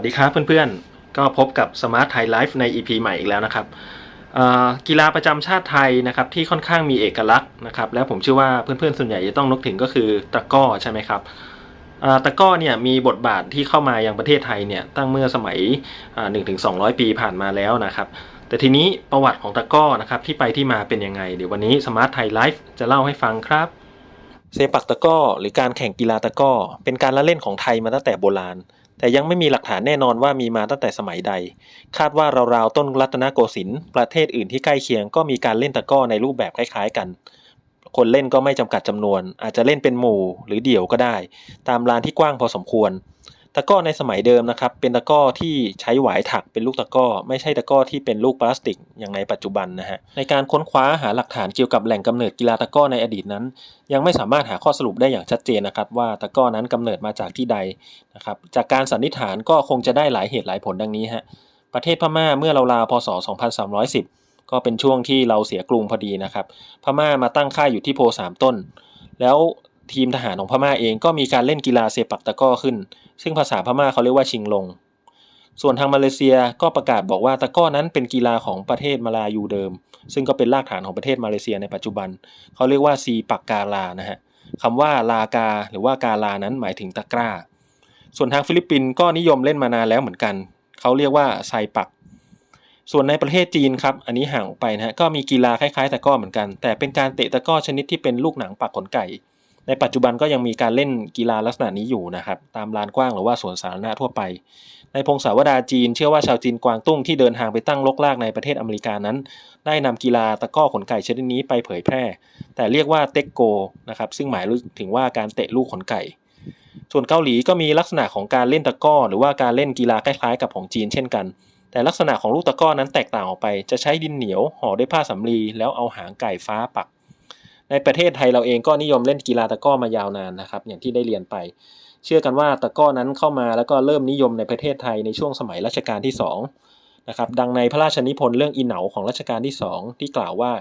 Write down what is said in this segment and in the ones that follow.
วัสดีครับเพื่อนๆ ก็พบกับ Smart Thai Life ใน EP ใหม่อีกแล้วนะครับกีฬาประจำชาติไทยนะครับที่ค่อนข้างมีเอกลักษณ์นะครับแล้วผมเชื่อว่าเพื่อนๆ ส่วนใหญ่จะต้องนึกถึงก็คือตะก้อใช่ไหมครับตะก้อเนี่ยมีบทบาทที่เข้ามายังประเทศไทยเนี่ยตั้งเมื่อสมัยหนึ่งถึงสองปีผ่านมาแล้วนะครับแต่ทีนี้ประวัติของตะก้อนะครับที่ไปที่มาเป็นยังไง เดี๋ยววันนี้ Smart Thai Life จะเล่าให้ฟังครับเซปักตะก้อหรือการแข่งกีฬาตะก้อเป็นการละเล่นของไทยมาตั้งแต่โบราณ แต่ยังไม่มีหลักฐานแน่นอนว่ามีมาตั้งแต่สมัยใด คาดว่าราวๆต้นรัตนโกสินทร์ประเทศอื่นที่ใกล้เคียงก็มีการเล่นตะกร้อในรูปแบบคล้ายๆกัน คนเล่นก็ไม่จำกัดจำนวน อาจจะเล่นเป็นหมู่หรือเดี่ยวก็ได้ ตามลานที่กว้างพอสมควร ตะก้อในสมัยเดิมนะครับ เป็นตะก้อที่ใช้หวายถักเป็นลูกตะก้อ ไม่ใช่ตะก้อที่เป็นลูกพลาสติกอย่างในปัจจุบันนะฮะในการค้นคว้าหาหลักฐานเกี่ยวกับแหล่งกำเนิดกีฬาตะก้อในอดีตนั้น ยังไม่สามารถหาข้อสรุปได้อย่างชัดเจนนะครับ ว่าตะก้อนั้นกำเนิดมาจากที่ใดนะครับจากการสันนิษฐานก็คงจะได้หลายเหตุหลายผลดังนี้ฮะประเทศพม่าเมื่อราวๆพศ 2310 ก็เป็นช่วงที่เราเสียกรุงพอดีนะครับ พม่ามาตั้งค่ายอยู่ที่โพสามต้น แล้ว ทีมทหารของพม่าเองก็มีการเล่นกีฬาเซปักตะก้อขึ้น ซึ่งภาษาพม่าเขาเรียกว่าชิงลง ส่วนทางมาเลเซียก็ประกาศบอกว่าตะก้อนั้นเป็นกีฬาของประเทศมาลายูเดิม ซึ่งก็เป็นรากฐานของประเทศมาเลเซียในปัจจุบัน เขาเรียกว่าซีปักกาลานะฮะคำว่าลากา หรือว่ากาลานั้นหมายถึงตะกร้า ส่วนทางฟิลิปปินส์ก็นิยมเล่นมานานแล้วเหมือนกัน เขาเรียกว่าไซปัก ส่วนในประเทศจีนครับ อันนี้ห่างออกไปนะฮะ ก็มีกีฬาคล้ายๆตะก้อเหมือนกัน แต่เป็นการเตะตะก้อชนิดที่เป็นลูกหนังปักขนไก่ ในปัจจุบันก็ยังมีการเล่นกีฬาลักษณะนี้อยู่นะครับ ตามลานกว้างหรือว่าสวนสาธารณะทั่วไป ในพงศาวดารจีนเชื่อว่าชาวจีนกวางตุ้งที่เดินทางไปตั้งลกลากในประเทศอเมริกานั้น ได้นำกีฬาตะก้อขนไก่ชนิดนี้ไปเผยแพร่ แต่เรียกว่าเต็กโกนะครับซึ่งหมายถึงว่าการเตะลูกขนไก่ ส่วนเกาหลีก็มีลักษณะของการเล่นตะก้อ หรือว่าการเล่นกีฬาคล้ายๆ กับของจีนเช่นกัน แต่ลักษณะของลูกตะก้อนั้นแตกต่างออกไป จะใช้ดินเหนียวห่อด้วยผ้าสำลีแล้วเอาหางไก่ฟ้าปัก ในประเทศไทยเราเองก็นิยมเล่นกีฬาตะก้อมายาวนานนะครับอย่างที่ได้เรียนไป เชื่อกันว่าตะก้อนั้นเข้ามาแล้วก็เริ่มนิยมในประเทศไทยในช่วงสมัยรัชกาลที่2นะครับดังในพระราชนิพนธ์เรื่องอีเหนาของรัชกาลที่ 2 ที่กล่าวว่า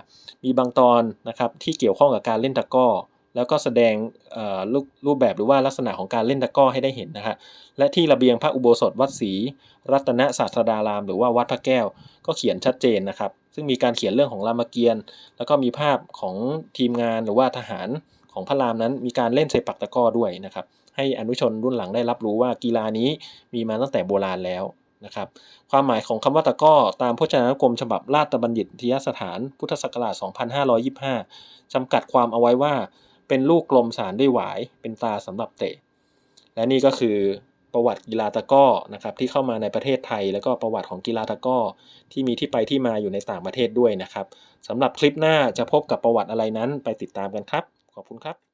มีบางตอนนะครับที่เกี่ยวข้องกับการเล่นตะก้อแล้วก็แสดงรูปรูปแบบหรือว่าลักษณะของการเล่นตะก้อให้ได้เห็นนะฮะและที่ระเบียงพระอุโบสถวัดศรีรัตนศาสดาราม หรือว่าวัดพระแก้ว ก็เขียนชัดเจนนะครับ ซึ่งมีการเขียนเรื่องของรามเกียรติ์แล้วก็มีภาพของทีมงานหรือว่าทหารของพระรามนั้นมีการเล่นเซปักตะก้อด้วยนะครับ ให้อนุชนรุ่นหลังได้รับรู้ว่ากีฬานี้มีมาตั้งแต่โบราณแล้วนะครับ ความหมายของคำว่าตะก้อตามพจนานุกรมฉบับราชบัณฑิตยสถานพุทธศักราช 2525จำกัดความเอาไว้ว่าเป็นลูกกลมสารด้วยหวาย เป็นตาสำหรับเตะ และนี่ก็คือ ประวัติกีฬาตะก้อนะครับที่เข้ามาในประเทศไทย แล้วก็ประวัติของกีฬาตะก้อ ที่มีที่ไปที่มาอยู่ในต่างประเทศด้วยนะครับสำหรับคลิปหน้าจะพบกับประวัติอะไรนั้นไปติดตามกันครับ ขอบคุณครับ